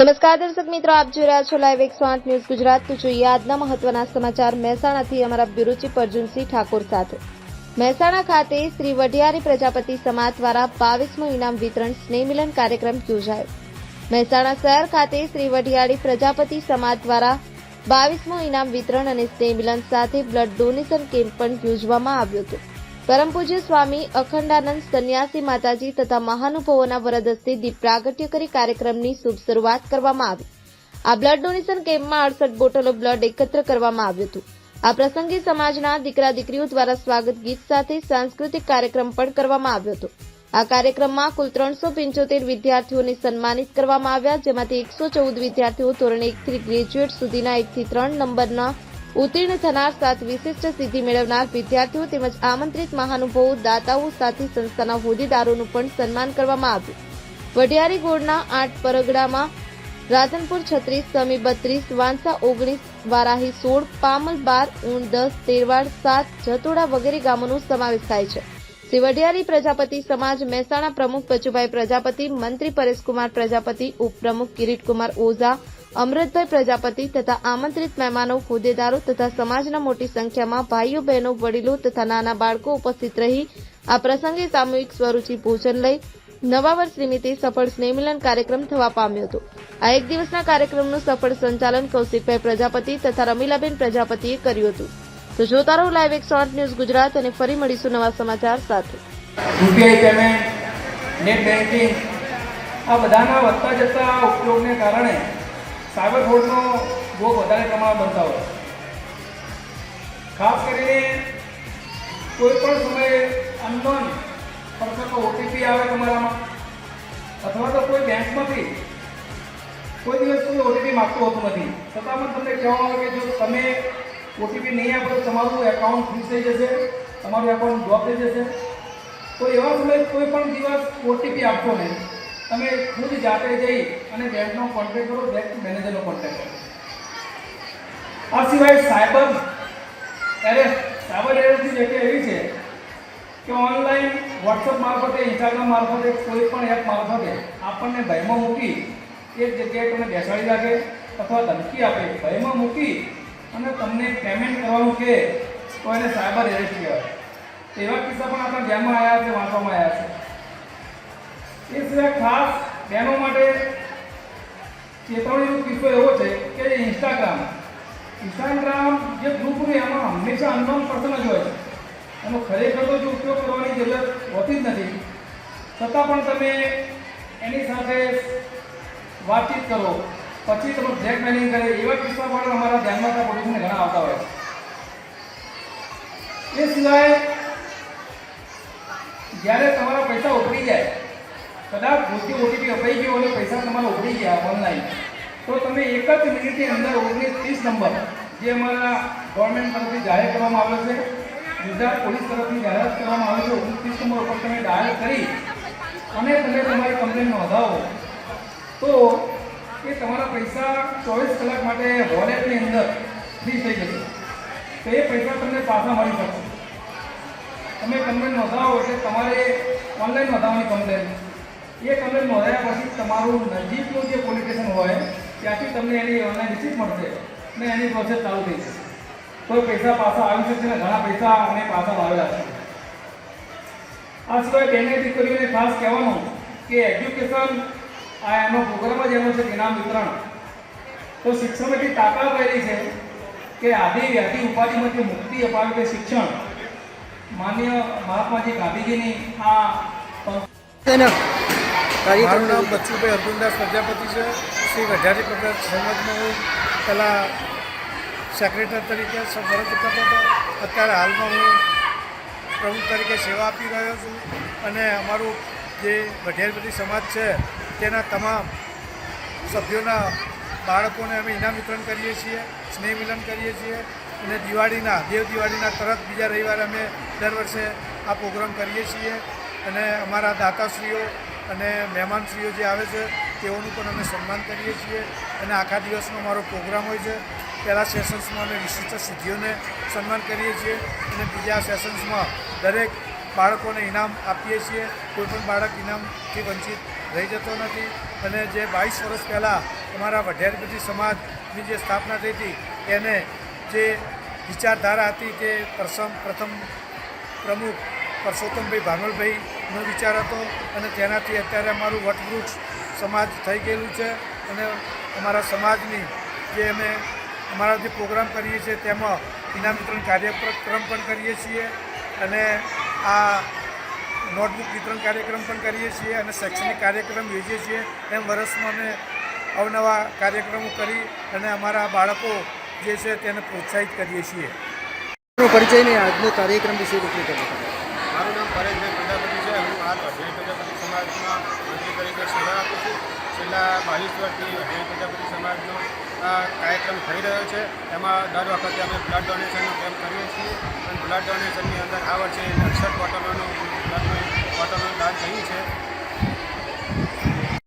નમસ્કાર દર્શક મિત્રો, આપ જોઈ રહ્યા છો લાઈવ એકસો આઠ ન્યૂઝ ગુજરાત. તો જોઈએ આજના મહત્વના સમાચાર. મહેસાણાથી અમારા બ્યુરો ચીફ અર્જુનસિંહ ઠાકોર સાથે. મહેસાણા ખાતે શ્રી વઢિયારી પ્રજાપતિ સમાજ દ્વારા બાવીસમું ઇનામ વિતરણ સ્નેહ મિલન કાર્યક્રમ યોજાયો. મહેસાણા શહેર ખાતે શ્રી વઢિયારી પ્રજાપતિ સમાજ દ્વારા બાવીસમું ઇનામ વિતરણ અને સ્નેહ મિલન સાથે બ્લડ ડોનેશન કેમ્પ પણ યોજવામાં આવ્યો હતો. પરમ પૂજ્ય સ્વામી અખંડાનંદ સંન્યાસી માતાજી તથા મહાનુભાવોના વરદ હસ્તે દીપ પ્રાગટ્ય કરી કાર્યક્રમની શુભ શરૂઆત કરવામાં આવી. આ બ્લડ ડોનેશન કેમ્પમાં અડસઠ બોટલો બ્લડ એકત્ર કરવામાં આવ્યું હતું. આ પ્રસંગે સમાજના દીકરા દીકરીઓ દ્વારા સ્વાગત ગીત સાથે સાંસ્કૃતિક કાર્યક્રમ પણ કરવામાં આવ્યો હતો. આ કાર્યક્રમમાં કુલ ત્રણસો પંચોતેર વિદ્યાર્થીઓને સન્માનિત કરવામાં આવ્યા, જેમાંથી એકસો ચૌદ વિદ્યાર્થીઓ ધોરણ એકથી ગ્રેજ્યુએટ સુધીના એકથી ત્રણ નંબરના ઉત્તીર્ણ થનાર સાત વિશિષ્ટ સિદ્ધિ મેળવનાર વિદ્યાર્થીઓ તેમજ આમંત્રિત મહાનુભાવો, દાતાઓ સાથે સંસ્થાના હોદ્દેદારોનું પણ સન્માન કરવામાં આવ્યું. વઢિયારી ગોળના આઠ પરગડામાં રાધનપુર છત્રીસ, સમી બત્રીસ, વાંસા ઓગણીસ, વારાહી સોળ, પામલ બાર ઊંડ દસ, તેરવાડ સાત, જતોડા વગેરે ગામોનો સમાવેશ થાય છે. શ્રી વઢિયારી પ્રજાપતિ સમાજ મહેસાણા પ્રમુખ બચુભાઈ પ્રજાપતિ, મંત્રી પરેશકુમાર પ્રજાપતિ, ઉપપ્રમુખ કિરીટકુમાર ઓઝા અમૃતભાઈ પ્રજાપતિ તથા આમંત્રિત મહેમાનો, હોદ્દેદારો તથા સમાજના મોટી સંખ્યામાં ભાઈઓ, બહેનો, વડીલો તથા નાના બાળકો ઉપસ્થિત રહી આ પ્રસંગે સામૂહિક સ્વરૂચિ ભોજન લઈ નવા વર્ષ નિમિત્તે સફળ સ્નેહમિલન કાર્યક્રમ થવા પામ્યો હતો. આ એક દિવસના કાર્યક્રમનું સફળ સંચાલન કૌશિકભાઈ પ્રજાપતિ તથા રમીલાબેન પ્રજાપતિએ કર્યું હતું. તો જોતા રહો લાઈવ એક શોર્ટ ન્યૂઝ ગુજરાત અને ફરી મળીશું નવા સમાચાર સાથે. યુપીઆઈ પેમેન્ટ, નેટ બેન્કિંગ આ બધાના વધતા જતા ઉપયોગને કારણે સાયબર ફ્રોડનો બહુ વધારે પ્રમાણમાં બનતા હોય ખાસ કરીને કોઈ પણ સમયે અનનોન પર્સનનો ઓટીપી આવે તમારામાં, અથવા તો કોઈ બેંકમાંથી કોઈ દિવસ કોઈ ઓટીપી માગતું હોતું નથી, છતાં પણ તમને કહેવામાં આવે કે જો તમે ઓટીપી નહીં આપો તો તમારું એકાઉન્ટ ફ્રીઝ થઈ જશે, તમારું એકાઉન્ટ ડ્રોપ થઈ જશે. તો એવા સમયે કોઈ પણ દિવસ ઓટીપી આપશો નહીં. તમે ખુદ જાતે જઈ અને બેંકનો કોન્ટેક્ટ કરો, બેંક મેનેજરનો કોન્ટેક્ટ કરો. આ સિવાય સાયબર એરેસ્ટ સાયબર એરેસ્ટની જગ્યા એવી છે કે ઓનલાઈન વોટ્સઅપ મારફતે ઇન્સ્ટાગ્રામ મારફતે, કોઈ પણ એપ મારફતે આપણને ભયમાં મૂકી એક જગ્યાએ તમને બેસાડી રાખે અથવા ધમકી આપે. ભયમાં મૂકી અને તમને પેમેન્ટ કરવાનું કહે તો એને સાયબર એરેસ્ટ કહેવાય. એવા કિસ્સા પણ આપણા ધ્યાનમાં આવ્યા છે, વાંચવામાં આવ્યા છે. એ સિવાય ખાસ બહેનો માટે ચેતવણીનો કિસ્સો એવો છે કે જે ઇન્સ્ટાગ્રામ ઇન્સ્ટાગ્રામ જે ગ્રુપ હોય એમાં હંમેશા અનનોન પર્સન જ હોય છે. એનો ખરેખર તો જો ઉપયોગ કરવાની જરૂરત હોતી જ નથી. છતાં પણ તમે એની સાથે વાતચીત કરો, પછી તમે બ્લેકમેલિંગ કરે, એવા કિસ્સા પણ અમારા ધ્યાનમાં પોલીસને ઘણા આવતા હોય છે. એ સિવાય જ્યારે તમારા પૈસા કદાચ ભૂલથી ઓટીપી અપાઈ ગયો અને પૈસા તમારા ઉપડી ગયા ઓનલાઈન તો તમે એક જ મિનિટની અંદર ઓગણીસ ત્રીસ નંબર, જે અમારા ગવર્મેન્ટ તરફથી જાહેર કરવામાં આવ્યો છે, ગુજરાત પોલીસ તરફથી જાહેરાત કરવામાં આવ્યો છે ઓગણીસ ત્રીસ નંબર ઉપર તમે ડાયલ કરી અને તમે તમારી કમ્પ્લેન નોંધાવો. તો એ તમારા પૈસા ચોવીસ કલાક માટે વોલેટની અંદર ફ્રી થઈ જશે. તો એ પૈસા તમને પાછા મળી શકશે. તમે કમ્પ્લેન નોંધાવો એટલે તમારે ઓનલાઈન નોંધાવવાની કમ્પ્લેન એ તમે નોંધાયા પછી તમારું નજીકનું જે પોલીસ હોય, ત્યાંથી તમને એની ઓનલાઈન રિસીપ્ટ મળશે અને એની પ્રોસેસ ચાલુ થઈ જશે. કોઈ પૈસા પાછા આવી શકશે ને ઘણા પૈસા અમે પાછા લાવેલા છે. આ સિવાય બેને દીકરીઓને ખાસ કહેવાનું કે એજ્યુકેશન આ એનો પ્રોગ્રામ જ એનો છે ઇનામ વિતરણ તો શિક્ષણ એટલી તાકાત રહેલી છે કે આદિ વ્યાધિ ઉપાધિમાંથી મુક્તિ અપાવે તે શિક્ષણ. માન્ય મહાત્માજી ગાંધીજીની આ મારું નામ બચ્ચુભાઈ અર્જુનદાસ પ્રજાપતિ છે. શ્રી વઢારી પ્રજા સમાજમાં હું પહેલાં સેક્રેટરી તરીકે ફરજ કરતો હતો. અત્યારે હાલમાં હું પ્રમુખ તરીકે સેવા આપી રહ્યો છું. અને અમારું જે વઢિયારીપતિ સમાજ છે તેના તમામ સભ્યોના બાળકોને અમે ઇનામ વિતરણ કરીએ છીએ સ્નેહ મિલન કરીએ છીએ. અને દિવાળીના દેવ દિવાળીના તરત બીજા રવિવારે અમે દર વર્ષે આ પ્રોગ્રામ કરીએ છીએ. અને અમારા દાતાશ્રીઓ અને મહેમાનશ્રીઓ જે આવે છે, તેઓનું પણ અમે સન્માન કરીએ છીએ. અને આખા દિવસનો અમારો પ્રોગ્રામ હોય છે. પહેલાં સેશન્સમાં અમે વિશિષ્ટ સિદ્ધિઓને સન્માન કરીએ છીએ અને બીજા સેશન્સમાં દરેક બાળકોને ઇનામ આપીએ છીએ. કોઈ પણ બાળક ઇનામથી વંચિત રહી જતો નથી. અને જે બાવીસ વર્ષ પહેલાં અમારા વઢિયારપતિ સમાજની જે સ્થાપના થઈ હતી, એને જે વિચારધારા હતી તે પ્રથમ પ્રથમ પ્રમુખ પરસોત્તમભાઈ ભાનવલભાઈનો વિચાર હતો અને તેનાથી અત્યારે અમારું વટવૃક્ષ સમાજ થઈ ગયેલું છે અને અમારા સમાજની જે અમે અમારા જે પ્રોગ્રામ કરીએ છીએ તેમાં ઇનામ વિતરણ કાર્યક્રમ પણ કરીએ છીએ અને આ નોટબુક વિતરણ કાર્યક્રમ પણ કરીએ છીએ અને શૈક્ષણિક કાર્યક્રમ યોજીએ છીએ એમ વર્ષમાં અમે અવનવા કાર્યક્રમો કરી અને અમારા બાળકો જે છે તેને પ્રોત્સાહિત કરીએ છીએ. પરિચયને પરિચય ને આજનો કાર્યક્રમ વિશે કેટલી ખબર મારું નામ પરેશભાઈ પ્રજાપતિ છે હું હાલ અઢિયાઈ પ્રજાપતિ સમાજમાં મંત્રી તરીકે સેવા આપું છું છેલ્લા બાવીસ વર્ષથી અઢિયાઈ પ્રજાપતિ સમાજનો કાર્યક્રમ થઈ રહ્યો છે. એમાં દર વખતે અમે બ્લડ ડોનેશનનો કેમ્પ કરીએ છીએ. અને બ્લડ ડોનેશનની અંદર આ વર્ષે અક્ષર બોટલોનું બ્લડનું બોટલોનું દાન થયું છે.